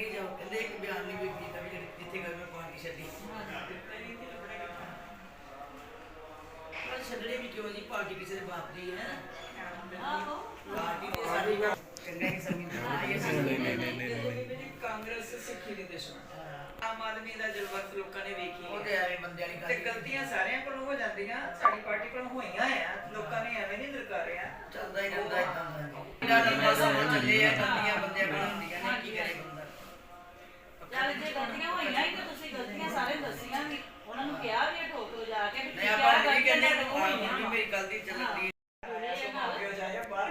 ਕੱਢੀ ਜਾਓ। ਕਹਿੰਦੇ ਇੱਕ ਬਿਆਨ ਨਹੀਂ ਵੀ ਕੀਤਾ ਵੀ ਜਿਹੜੀ- ਜਿੱਥੇ ਗੱਲ ਮੈਂ ਪਾਰਟੀ ਛੱਡੀ। ਪਰ ਛੱਡਣੀ ਵੀ ਕਿਉਂ ਜੀ? ਪਾਰਟੀ ਕਿਸੇ ਦੇ ਬਾਪ ਦੀ ਹੈ ਪਾਰਟੀ ਤੇ ਸਾਡੀ ਚੰਗਾ ਹੀ ਸਮਝਦਾ ਹੈ ਅਸੀਂ ਕਾਂਗਰਸ ਸਿੱਖੀ ਦੇ ਦੁਸ਼ਮਣ ਆਮ ਆਦਮੀ ਦਾ ਜਲਵਰਤ ਲੋਕਾਂ ਨੇ ਵੇਖੀ ਉਹ। ਤੇ ਐਵੇਂ ਬੰਦਿਆਂ ਵਾਲੀ ਤੇ ਗੱਲ ਗਲਤੀਆਂ ਸਾਰਿਆਂ ਕੋਲੋਂ ਹੋ ਜਾਂਦੀਆਂ। ਸਾਡੀ ਪਾਰਟੀ ਕੋਲੋਂ ਹੋਈਆਂ ਆ। ਲੋਕਾਂ ਨੇ ਐਵੇਂ ਨਹੀਂ ਦਰਕਾਰਿਆ ਚੱਲਦਾ ਹੀ ਰਹਿੰਦਾ ਇਦਾਂ ਦਾ। ਇਹਨਾਂ ਦਾ ਉਹ ਚੱਲੇ ਆ ਗਲਤੀਆਂ ਬੰਦਿਆਂ ਕੋਲ ਹੁੰਦੀਆਂ ਨੇ ਕੀ ਕਰੇ ਬੰਦਾ ਚੱਲ ਜੇ ਗਲਤੀਆਂ ਹੋਈਆਂ ਹੀ ਤਾਂ ਤੁਸੀਂ ਗਲਤੀਆਂ ਸਾਰੇ ਦੱਸੀਆਂ ਵੀ ਉਹਨਾਂ ਨੂੰ ਕਿਹਾ ਵੀ ਇਹ ਠੋਕੋ ਜਾ ਕੇ ਵੀ ਨਹੀਂ ਕਿਆ ਆਪਾਂ ਇਹ ਗਲਤੀਆਂ ਕਹਿੰਦੇ ਤੁਹਾਡੇ ਕੋਲ ਹੋਈਆਂ ਕਿ ਮੇਰੀ ਗਲਤੀ ਚੱਲਦੀ ਹੋ ਜਾਇਆ ਬਾਹਰ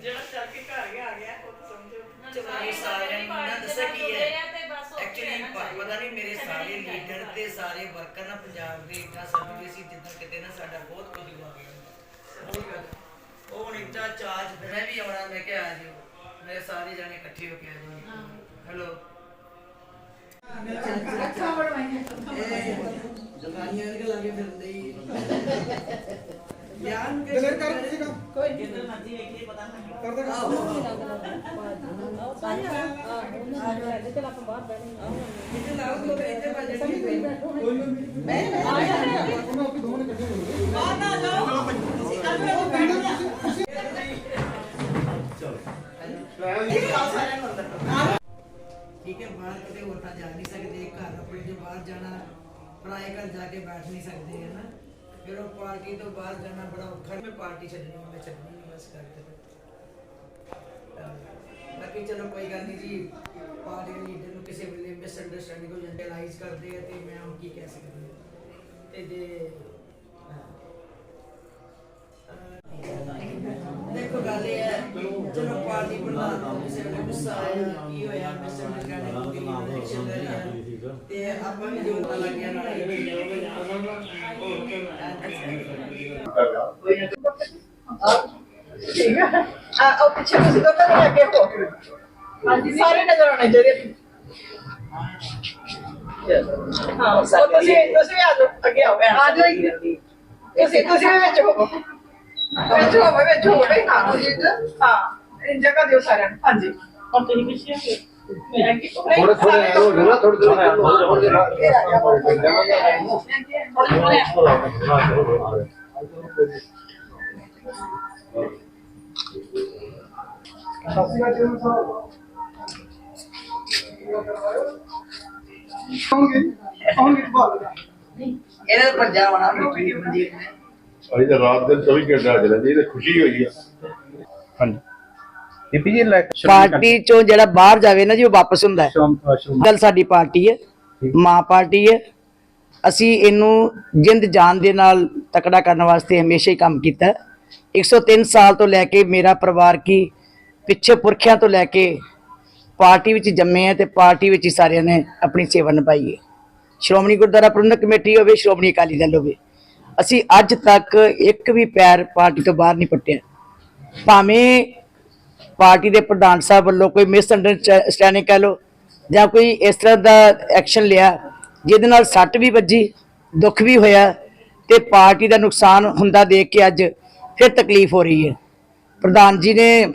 ਜਿਹੜਾ ਚੱਲ ਕੇ ਘਰ ਗਿਆ ਆ ਗਿਆ ਉਹ ਤਾਂ ਸਮਝੋ ਚਲੋ ਇਹ ਸਾਰਿਆਂ ਨੂੰ ਨਾ ਦੱਸਿਆ ਕੀ ਹੈ? ਤੇ ਬਸ ਉੱਥੇ ਐਕਚੁਅਲੀ ਪਤਾ ਨਹੀਂ ਮੇਰੇ ਸਾਰੇ ਲੀਡਰ ਤੇ ਸਾਰੇ ਵਰਕਰ ਨਾ ਪੰਜਾਬ ਦੇ ਇੰਨਾ ਸਮਝਦੇ ਸੀ ਜਿੱਦਾਂ ਕਿਤੇ ਨਾ ਸਾਡਾ ਬਹੁਤ ਕੁਝ ਹੋ। ਗਿਆ ਉਹ ਹੁਣ ਇੰਨਾ ਚਾਰਜ ਮੈਂ ਵੀ ਆਉਣਾ ਮੈਂ ਕਿਹਾ ਆ ਜਿਓ। ਮੇਰੇ ਸਾਰੇ ਜਾਣੇ ਇਕੱਠੇ ਹੋ ਕੇ ਆ ਜਾਓ ਹੈਲੋ। ਜਵਾਨੀਆਂ ਦੇ ਲਾਗੇ ਫਿਰਦੇ ਹੀ। ਗਿਆਨ ਕੇ ਦਿਲਰ ਕਰ ਕੋਈ ਜਿੱਦਾਂ ਮਰਜ਼ੀ ਵੇਖੀਏ ਪਤਾ ਨਹੀਂ ਕਰ ਦੇ ਕਿਤੇ ਲਾਓ ਤੋਂ ਇੱਥੇ ਵੱਜ ਜਾਣੀ ਕੋਈ ਕੋਈ ਮੈਂ ਮੈਂ ਆਪੇ ਦੋਵਾਂ ਨੇ ਇਕੱਠੇ ਹੋ ਗਏ ਆ ਨਾ ਜਾਓ। ਤੁਸੀਂ ਕੱਲ ਨੂੰ ਠੀਕ ਹੈ ਬਾਹਰ ਕਿਤੇ ਹੋਰ ਤਾਂ ਜਾ ਨਹੀਂ ਸਕਦੇ। ਘਰ ਆਪਣੇ ਜੋ ਬਾਹਰ ਜਾਣਾ ਪਰਾਏ ਘਰ ਜਾ ਕੇ ਬੈਠ ਨਹੀਂ ਸਕਦੇ ਹੈ ਨਾ? ਫਿਰ ਉਹ ਪਾਰਟੀ ਤੋਂ ਬਾਹਰ ਜਾਣਾ ਬੜਾ ਔਖਾ। ਮੈਂ ਪਾਰਟੀ ਛੱਡਣੀ ਮੈਂ ਛੱਡਣੀ ਨਹੀਂ ਬਸ ਕਰਕੇ। ਅਹ ਬਾਕੀ ਚਲੋ ਕੋਈ ਗੱਲ ਨਹੀਂ ਜੀ ਪਾਰਟੀ ਦੇ ਲੀਡਰ ਨੂੰ ਕਿਸੇ ਵੇਲੇ ਮਿਸ ਅੰਡਰਸਟੈਂਡਿੰਗ ਹੋ ਜਾਂਦੀ ਰਿਅਲਾਈਜ਼ ਕਰਦੇ ਆ ਤੇ ਮੈਂ ਹੁਣ ਕੀ ਕਹਿ ਸਕਦੀ ਹਾਂ ਤੇ ਜੇ ਦੇਖੋ ਗੱਲ ਇਹ ਹੈ ਚਲੋ ਪਾਰਟੀ ਪ੍ਰਧਾਨ ਨੂੰ ਕਿਸੇ ਵੇਲੇ ਗੁੱਸਾ ਆਇਆ ਕੀ ਹੋਇਆ ਮਿਸਟਰ ਮਕੈਨਿਕ ਦੀ ਇਲੈਕਸ਼ਨ ਲੈ ਰਿਹਾ ਤੇ ਆਪਾਂ ਵੀ ਜੋ ਪਤਾ ਲੱਗਿਆ ਨਾਲ ਠੀਕ ਹੈ ਆ ਉਹ ਪਿੱਛੇ ਤੁਸੀਂ ਦੋਨਾਂ ਨੇ ਅੱਗੇ ਹੋ। ਹਾਂਜੀ ਸਾਰੇ ਨਜ਼ਰ ਆਉਣੇ ਚਾਹੀਦੇ। ਹਾਂ ਉਹ ਤੁਸੀਂ ਤੁਸੀਂ ਵੀ ਆ ਜਾਓ ਅੱਗੇ ਆਓ ਆ ਜਾਓ ਤੁਸੀਂ ਤੁਸੀਂ ਵੀ ਵਿੱਚ ਹੋਵੋ। ਵਿੱਚ ਹੋਵੋ ਵਿੱਚ ਹੋਵੋ ਬਈ ਹਾਂ ਤੁਸੀਂ ਹਾਂ ਇਹ ਜਗ੍ਹਾ ਦਿਓ ਸਾਰਿਆਂ ਨੂੰ। ਹਾਂਜੀ। ਹੁਣ ਤੁਸੀਂ ਪਿੱਛੇ ਥੋੜੇ ਥੋੜੇ ਹੋ ਜਾਣਾ ਥੋੜੇ ਥੋੜੇ ਥੋੜੇ ਆਉਣਗੇ ਆਉਣਗੇ ਬਾਹਰ ਇਹਨੇ ਤਾਂ ਭੱਜਾ ਹੋਣਾ ਮਿੱਟੀ ਬੰਦੀ ਨੇ ਅਸੀਂ ਤਾਂ ਰਾਤ ਦਿਨ 24 ਘੰਟੇ ਹਾਜ਼ਰ ਰਹਿੰਦੇ ਇਹ ਤਾਂ ਖੁਸ਼ੀ ਹੋਈ ਆ। ਹਾਂਜੀ। ਬੀਬੀ ਜੀ ਇਲੈਕਸ਼ਨ ਪਾਰਟੀ ਚੋਂ ਜਿਹੜਾ ਬਾਹਰ ਜਾਵੇ ਨਾ ਜੀ ਉਹ ਵਾਪਸ ਹੁੰਦਾ ਹੈ। ਗੱਲ ਸਾਡੀ ਪਾਰਟੀ ਹੈ ਮਾਂ ਪਾਰਟੀ ਹੈ। ਅਸੀਂ ਇਹਨੂੰ ਜਿੰਦ ਜਾਨ ਦੇ ਨਾਲ ਤਕੜਾ ਕਰਨ ਵਾਸਤੇ ਹਮੇਸ਼ਾ ਹੀ ਕੰਮ ਕੀਤਾ ਹੈ। 103 ਸਾਲ ਤੋਂ ਲੈ ਕੇ ਮੇਰਾ ਪਰਿਵਾਰ ਕੀ ਪਿੱਛੇ ਪੁਰਖਿਆਂ ਤੋਂ ਲੈ ਕੇ ਪਾਰਟੀ ਵਿੱਚ ਜੰਮੇ ਆ ਤੇ ਪਾਰਟੀ ਵਿੱਚ ਹੀ ਸਾਰਿਆਂ ਨੇ ਆਪਣੀ ਸੇਵਾ ਨਿਭਾਈ ਹੈ। ਸ਼੍ਰੋਮਣੀ ਗੁਰਦੁਆਰਾ ਪ੍ਰਬੰਧਕ ਕਮੇਟੀ ਹੋਵੇ, ਸ਼੍ਰੋਮਣੀ ਅਕਾਲੀ ਦਲ ਹੋਵੇ, ਅਸੀਂ ਅੱਜ ਤੱਕ ਇੱਕ ਵੀ ਪੈਰ ਪਾਰਟੀ ਤੋਂ ਬਾਹਰ ਨਹੀਂ ਪੱਟਿਆ। ਭਾਵੇਂ ਪਾਰਟੀ ਦੇ ਪ੍ਰਧਾਨ ਸਾਹਿਬ ਵੱਲੋਂ ਕੋਈ ਮਿਸ ਅੰਡਰਸਟੈਂਡਿੰਗ ਕਹਿ ਲਓ ਜਾਂ ਕੋਈ ਇਸ ਤਰ੍ਹਾਂ ਦਾ ਐਕਸ਼ਨ ਲਿਆ, ਜਿਹਦੇ ਨਾਲ ਸੱਟ ਵੀ ਵੱਜੀ, ਦੁੱਖ ਵੀ ਹੋਇਆ ਤੇ ਪਾਰਟੀ ਦਾ ਨੁਕਸਾਨ ਹੁੰਦਾ ਦੇਖ ਕੇ ਅੱਜ ਫਿਰ ਤਕਲੀਫ ਹੋ ਰਹੀ ਹੈ। ਪ੍ਰਧਾਨ ਜੀ ਨੇ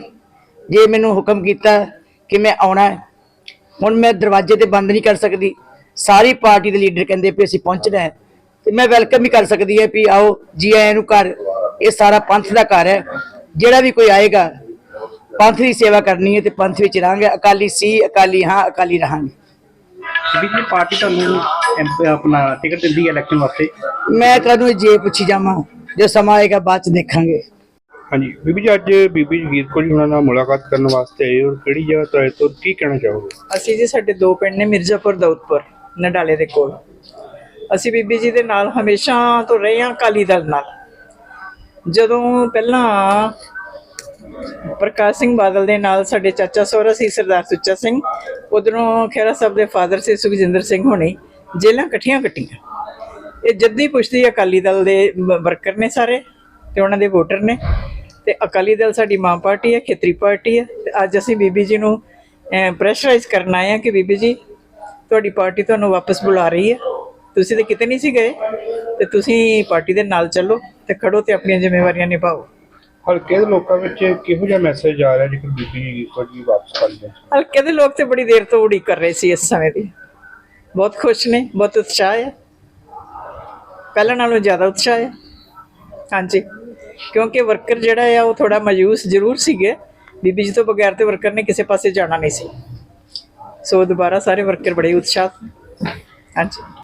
ਜੇ ਮੈਨੂੰ ਹੁਕਮ ਕੀਤਾ ਕਿ ਮੈਂ ਆਉਣਾ ਹੁਣ ਮੈਂ ਦਰਵਾਜ਼ੇ ਤੇ ਬੰਦ ਨਹੀਂ ਕਰ ਸਕਦੀ। ਸਾਰੀ ਪਾਰਟੀ ਦੇ ਲੀਡਰ ਕਹਿੰਦੇ ਵੀ ਅਸੀਂ ਪਹੁੰਚਣਾ ਹੈ। ਤੇ ਮੈਂ ਵੈਲਕਮ ਹੀ ਕਰ ਸਕਦੀ ਹਾਂ ਵੀ ਆਓ ਜੀ ਆਇਆਂ ਨੂੰ ਘਰ। ਇਹ ਸਾਰਾ ਪੰਥ ਦਾ ਘਰ ਹੈ। ਜਿਹੜਾ ਵੀ ਕੋਈ ਆਏਗਾ ਪੰਥ ਦੀ ਸੇਵਾ ਕਰਨੀ ਹੈ ਤੇ ਪੰਥ ਵਿੱਚ ਰਹਾਂਗੇ। ਅਕਾਲੀ ਸੀ ਅਕਾਲੀ ਹਾਂ ਅਕਾਲੀ ਰਹਾਂਗੇ। ਬੀਬੀ ਜੀ ਪਾਰਟੀ ਤੁਹਾਨੂੰ ਐਮ- ਆਪਣਾ ਟਿਕਟ ਦਿੰਦੀ ਹੈ ਇਲੈਕਸ਼ਨ ਵਾਸਤੇ? ਮੈਂ ਤੁਹਾਨੂੰ ਜੇ ਪੁੱਛੀ ਜਾਵਾਂ ਜੇ ਸਮਾਂ ਆਏਗਾ ਬਾਅਦ ਚ ਦੇਖਾਂਗੇ। ਹਾਂਜੀ, ਬੀਬੀ ਜੀ, ਅੱਜ ਬੀਬੀ ਜਗੀਰ ਕੌਰ ਜੀ ਹੁਣਾਂ ਨਾਲ ਮੁਲਾਕਾਤ ਕਰਨ ਵਾਸਤੇ ਆਏ ਹੋ ਕਿਹੜੀ ਜਗ੍ਹਾ ਤੋਂ ਆਏ ਤੋਂ ਕੀ ਕਹਿਣਾ ਚਾਹੋਗੇ? ਅਸੀਂ ਜੀ, ਸਾਡੇ ਦੋ ਪਿੰਡ ਨੇ, ਮਿਰਜ਼ਾਪੁਰ ਦੌਦਪੁਰ ਨਡਾਲੇ ਦੇ ਕੋਲ। ਅਸੀਂ ਬੀਬੀ ਜੀ ਦੇ ਨਾਲ ਹਮੇਸ਼ਾ ਤੋਂ ਰਹੇ ਹਾਂ, ਅਕਾਲੀ ਦਲ ਨਾਲ। ਜਦੋਂ ਪਹਿਲਾਂ ਪ੍ਰਕਾਸ਼ ਸਿੰਘ ਬਾਦਲ ਦੇ ਨਾਲ ਸਾਡੇ ਚਾਚਾ ਸੋਹਰਾ ਸੀ, ਸਰਦਾਰ ਸੁੱਚਾ ਸਿੰਘ, ਉਧਰੋਂ ਖੇਰਾ ਸਾਹਿਬ ਦੇ ਫਾਦਰ ਸੀ, ਸੁਖਜਿੰਦਰ ਸਿੰਘ ਹੋਣੀ ਜੇਲਾਂ ਇਕੱਠੀਆਂ ਕੱਟੀਆਂ। ਇਹ ਜੱਦੀ ਪੁਸ਼ਤੀ ਅਕਾਲੀ ਦਲ ਦੇ ਵਰਕਰ ਨੇ ਸਾਰੇ ਤੇ ਉਹਨਾਂ ਦੇ ਵੋਟਰ ਨੇ। ਤੇ ਅਕਾਲੀ ਦਲ ਸਾਡੀ ਮਾਂ ਪਾਰਟੀ ਹੈ ਖੇਤਰੀ ਪਾਰਟੀ ਹੈ ਤੇ ਅੱਜ ਅਸੀਂ ਬੀਬੀ ਜੀ ਨੂੰ ਪ੍ਰੈਸ਼ਰਾਈਜ਼ ਕਰਨ ਆਏ ਹਾਂ ਕਿ ਬੀਬੀ ਜੀ ਤੁਹਾਡੀ ਪਾਰਟੀ ਤੁਹਾਨੂੰ ਵਾਪਸ ਬੁਲਾ ਰਹੀ ਹੈ। ਤੁਸੀਂ ਤੇ ਕਿਤੇ ਨਹੀਂ ਸੀ ਗਏ ਤੇ ਤੁਸੀਂ ਪਾਰਟੀ ਦੇ ਨਾਲ ਚੱਲੋ ਤੇ ਖੜੋ ਤੇ ਆਪਣੀਆਂ ਜ਼ਿੰਮੇਵਾਰੀਆਂ ਨਿਭਾਓ। ਹਲਕੇ ਦੇ ਲੋਕਾਂ ਵਿੱਚ ਕਿਹੋ ਜਿਹਾ ਮੈਸੇਜ ਆ ਰਿਹਾ ਜੇਕਰ ਬੀਬੀ ਜੀ ਵਾਪਸ ਕਰ ਜਾਣ ਹਲਕੇ ਦੇ ਲੋਕ ਤੇ ਬੜੀ ਦੇਰ ਤੋਂ ਉਡੀਕ ਕਰ ਰਹੇ ਸੀ ਇਸ ਸਮੇਂ ਦੀ। ਬਹੁਤ ਖੁਸ਼ ਨੇ ਬਹੁਤ ਉਤਸ਼ਾਹ ਹੈ। ਪਹਿਲਾਂ ਨਾਲੋਂ ਜ਼ਿਆਦਾ ਉਤਸ਼ਾਹ ਹੈ। ਹਾਂਜੀ। ਕਿਉਂਕਿ ਵਰਕਰ ਜਿਹੜਾ ਆ, ਉਹ ਥੋੜਾ ਮਾਯੂਸ ਜ਼ਰੂਰ ਸੀਗੇ। ਬੀਬੀ ਜੀ ਤੋਂ ਬਗੈਰ ਤੇ ਵਰਕਰ ਨੇ ਕਿਸੇ ਪਾਸੇ ਜਾਣਾ ਨਹੀਂ ਸੀ। ਸੋ ਦੁਬਾਰਾ ਸਾਰੇ ਵਰਕਰ ਬੜੇ ਉਤਸ਼ਾਹ। ਹਾਂਜੀ।